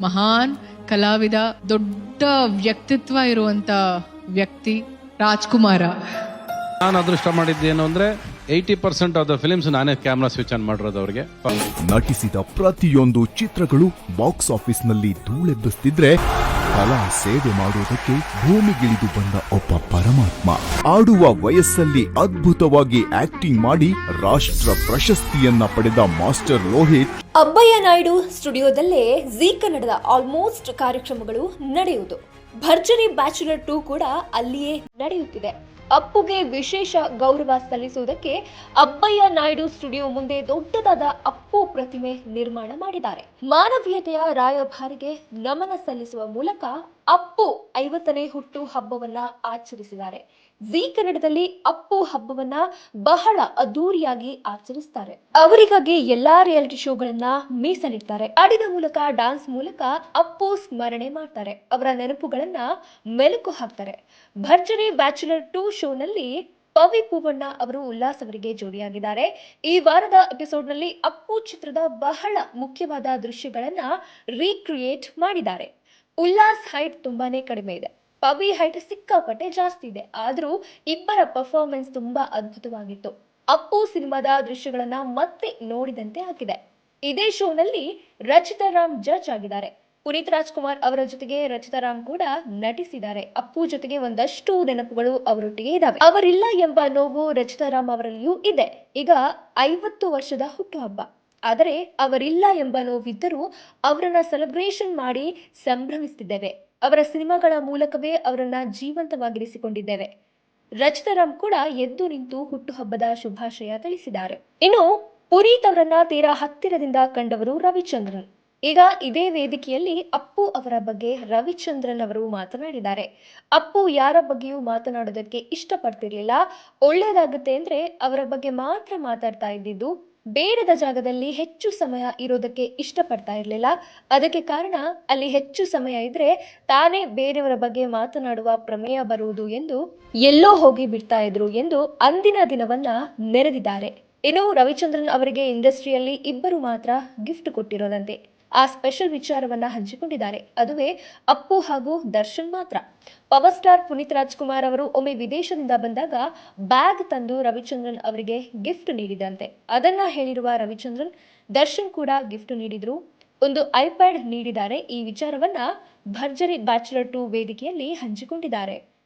ಮಹಾನ್ ಕಲಾವಿದ ದೊಡ್ಡ ವ್ಯಕ್ತಿತ್ವ ಇರುವಂತ ವ್ಯಕ್ತಿ ರಾಜ್ಕುಮಾರ. ನಾನು ಅದೃಷ್ಟ ಮಾಡಿದ್ದೇನು ಅಂದ್ರೆ eighty percent of the films ನಾನೇ ಕ್ಯಾಮ್ರಾ ಸ್ವಿಚ್ ಆನ್ ಮಾಡಿರೋದು ಅವ್ರಿಗೆ. ನಟಿಸಿದ ಪ್ರತಿಯೊಂದು ಚಿತ್ರಗಳು ಬಾಕ್ಸ್ ಆಫೀಸ್ನಲ್ಲಿ ಧೂಳೆಬ್ಬಿಸ್ತಿದ್ರೆ ಕಲಾ ಸೇವೆ ಮಾಡುವುದಕ್ಕೆ ಭೂಮಿಗಿಳಿದು ಬಂದ ಒಬ್ಬ ಪರಮಾತ್ಮ. ಆಡುವ ವಯಸ್ಸಲ್ಲಿ ಅದ್ಭುತವಾಗಿ ಆಕ್ಟಿಂಗ್ ಮಾಡಿ ರಾಷ್ಟ್ರ ಪ್ರಶಸ್ತಿಯನ್ನ ಪಡೆದ ಮಾಸ್ಟರ್ ರೋಹಿತ್ ಅಬ್ಬಯ್ಯ ನಾಯ್ಡು ಸ್ಟುಡಿಯೋದಲ್ಲೇ ಜೀ ಕನ್ನಡದ ಆಲ್ಮೋಸ್ಟ್ ಕಾರ್ಯಕ್ರಮಗಳು ನಡೆಯುವುದು. ಭರ್ಜರಿ ಬ್ಯಾಚುಲರ್ ಟೂ ಕೂಡ ಅಲ್ಲಿಯೇ ನಡೆಯುತ್ತಿದೆ. ಅಪ್ಪುಗೆ ವಿಶೇಷ ಗೌರವ ಸಲ್ಲಿಸುವುದಕ್ಕೆ ಅಬ್ಬಯ್ಯ ನಾಯ್ಡು ಸ್ಟುಡಿಯೋ ಮುಂದೆ ದೊಡ್ಡದಾದ ಅಪ್ಪು ಪ್ರತಿಮೆ ನಿರ್ಮಾಣ ಮಾಡಿದ್ದಾರೆ. ಮಾನವೀಯತೆಯ ರಾಯಭಾರಿಗೆ ನಮನ ಸಲ್ಲಿಸುವ ಮೂಲಕ ಅಪ್ಪು ಐವತ್ತನೇ ಹುಟ್ಟು ಹಬ್ಬವನ್ನ ಆಚರಿಸಿದ್ದಾರೆ. ಜಿ ಕನ್ನಡದಲ್ಲಿ ಅಪ್ಪು ಹಬ್ಬವನ್ನ ಬಹಳ ಅದ್ದೂರಿಯಾಗಿ ಆಚರಿಸ್ತಾರೆ. ಅವರಿಗಾಗಿ ಎಲ್ಲಾ ರಿಯಾಲಿಟಿ ಶೋಗಳನ್ನ ಮೀಸಲಿಡ್ತಾರೆ. ಹಾಡಿನ ಮೂಲಕ, ಡಾನ್ಸ್ ಮೂಲಕ ಅಪ್ಪು ಸ್ಮರಣೆ ಮಾಡ್ತಾರೆ. ಅವರ ನೆನಪುಗಳನ್ನ ಮೆಲುಕು ಹಾಕ್ತಾರೆ. ಭರ್ಜರಿ ಬ್ಯಾಚುಲರ್ ಟೂ ಶೋನಲ್ಲಿ ಪವಿ ಪೂವಣ್ಣ ಅವರು ಉಲ್ಲಾಸ್ ಅವರಿಗೆ ಜೋಡಿಯಾಗಿದ್ದಾರೆ. ಈ ವಾರದ ಎಪಿಸೋಡ್ನಲ್ಲಿ ಅಪ್ಪು ಚಿತ್ರದ ಬಹಳ ಮುಖ್ಯವಾದ ದೃಶ್ಯಗಳನ್ನ ರೀಕ್ರಿಯೇಟ್ ಮಾಡಿದ್ದಾರೆ. ಉಲ್ಲಾಸ್ ಹೈಟ್ ತುಂಬಾನೇ ಕಡಿಮೆ ಇದೆ. ಪವಿ ಹೈಟ್ ಸಿಕ್ಕಾಪಟ್ಟೆ ಜಾಸ್ತಿ ಇದೆ. ಆದರೂ ಇಬ್ಬರ ಪರ್ಫಾರ್ಮೆನ್ಸ್ ತುಂಬಾ ಅದ್ಭುತವಾಗಿತ್ತು. ಅಪ್ಪು ಸಿನಿಮಾದ ದೃಶ್ಯಗಳನ್ನ ಮತ್ತೆ ನೋಡಿದಂತೆ ಆಗಿದೆ. ಇದೇ ಶೋನಲ್ಲಿ ರಚಿತಾ ರಾಮ್ ಜಡ್ಜ್ ಆಗಿದ್ದಾರೆ. ಪುನೀತ್ ರಾಜ್ಕುಮಾರ್ ಅವರ ಜೊತೆಗೆ ರಚಿತಾ ರಾಮ್ ಕೂಡ ನಟಿಸಿದ್ದಾರೆ. ಅಪ್ಪು ಜೊತೆಗೆ ಒಂದಷ್ಟು ನೆನಪುಗಳು ಅವರೊಟ್ಟಿಗೆ ಇದ್ದಾವೆ ಅವರಿಲ್ಲ ಎಂಬ ನೋವು ರಚಿತಾ ರಾಮ್ ಅವರಲ್ಲಿಯೂ ಇದೆ. ಈಗ ಐವತ್ತು ವರ್ಷದ ಹುಟ್ಟುಹಬ್ಬ. ಆದರೆ ಅವರಿಲ್ಲ ಎಂಬ ನೋವಿದ್ದರೂ ಅವರನ್ನ ಸೆಲೆಬ್ರೇಷನ್ ಮಾಡಿ ಸಂಭ್ರಮಿಸುತ್ತಿದ್ದೇವೆ ಅವರ ಸಿನಿಮಾಗಳ ಮೂಲಕವೇ ಅವರನ್ನ ಜೀವಂತವಾಗಿರಿಸಿಕೊಂಡಿದ್ದೇವೆ. ರಚಿತಾರಾಮ್ ಕೂಡ ಎದ್ದು ನಿಂತು ಹುಟ್ಟುಹಬ್ಬದ ಶುಭಾಶಯ ತಿಳಿಸಿದ್ದಾರೆ. ಇನ್ನು ಪುನೀತ್ ಅವರನ್ನ ತೀರಾ ಹತ್ತಿರದಿಂದ ಕಂಡವರು ರವಿಚಂದ್ರನ್. ಈಗ ಇದೇ ವೇದಿಕೆಯಲ್ಲಿ ಅಪ್ಪು ಅವರ ಬಗ್ಗೆ ರವಿಚಂದ್ರನ್ ಅವರು ಮಾತನಾಡಿದ್ದಾರೆ. ಅಪ್ಪು ಯಾರ ಬಗ್ಗೆಯೂ ಮಾತನಾಡೋದಕ್ಕೆ ಇಷ್ಟಪಡ್ತಿರ್ಲಿಲ್ಲ. ಒಳ್ಳೇದಾಗುತ್ತೆ ಅಂದ್ರೆ ಅವರ ಬಗ್ಗೆ ಮಾತ್ರ ಮಾತಾಡ್ತಾ ಇದ್ದಿದ್ದು ಬೇಡದ ಜಾಗದಲ್ಲಿ ಹೆಚ್ಚು ಸಮಯ ಇರೋದಕ್ಕೆ ಇಷ್ಟಪಡ್ತಾ ಇರಲಿಲ್ಲ. ಅದಕ್ಕೆ ಕಾರಣ ಅಲ್ಲಿ ಹೆಚ್ಚು ಸಮಯ ಇದ್ರೆ ತಾನೇ ಬೇರೆಯವರ ಬಗ್ಗೆ ಮಾತನಾಡುವ ಪ್ರಮೇಯ ಬರುವುದು ಎಂದು ಎಲ್ಲೋ ಹೋಗಿ ಬಿಡ್ತಾ ಇದ್ರು ಎಂದು ಅಂದಿನ ದಿನವನ್ನ ನೆರೆದಿದ್ದಾರೆ. ಇನ್ನು ರವಿಚಂದ್ರನ್ ಅವರಿಗೆ ಇಂಡಸ್ಟ್ರಿಯಲ್ಲಿ ಇಬ್ಬರು ಮಾತ್ರ ಗಿಫ್ಟ್ ಕೊಟ್ಟಿರೋದಂತೆ. ಆ ಸ್ಪೆಷಲ್ ವಿಚಾರವನ್ನ ಹಂಚಿಕೊಂಡಿದ್ದಾರೆ. ಅದುವೇ ಅಪ್ಪು ಹಾಗೂ ದರ್ಶನ್ ಮಾತ್ರ. ಪವರ್ ಸ್ಟಾರ್ ಪುನೀತ್ ರಾಜ್ಕುಮಾರ್ ಅವರು ಒಮ್ಮೆ ವಿದೇಶದಿಂದ ಬಂದಾಗ ಬ್ಯಾಗ್ ತಂದು ರವಿಚಂದ್ರನ್ ಅವರಿಗೆ ಗಿಫ್ಟ್ ನೀಡಿದಂತೆ. ಅದನ್ನ ಹೇಳಿರುವ ರವಿಚಂದ್ರನ್, ದರ್ಶನ್ ಕೂಡ ಗಿಫ್ಟ್ ನೀಡಿದ್ರು. ಒಂದು ಐಪ್ಯಾಡ್ ನೀಡಿದ್ದಾರೆ. ಈ ವಿಚಾರವನ್ನ ಭರ್ಜರಿ ಬ್ಯಾಚುಲರ್ ಟು ವೇದಿಕೆಯಲ್ಲಿ ಹಂಚಿಕೊಂಡಿದ್ದಾರೆ.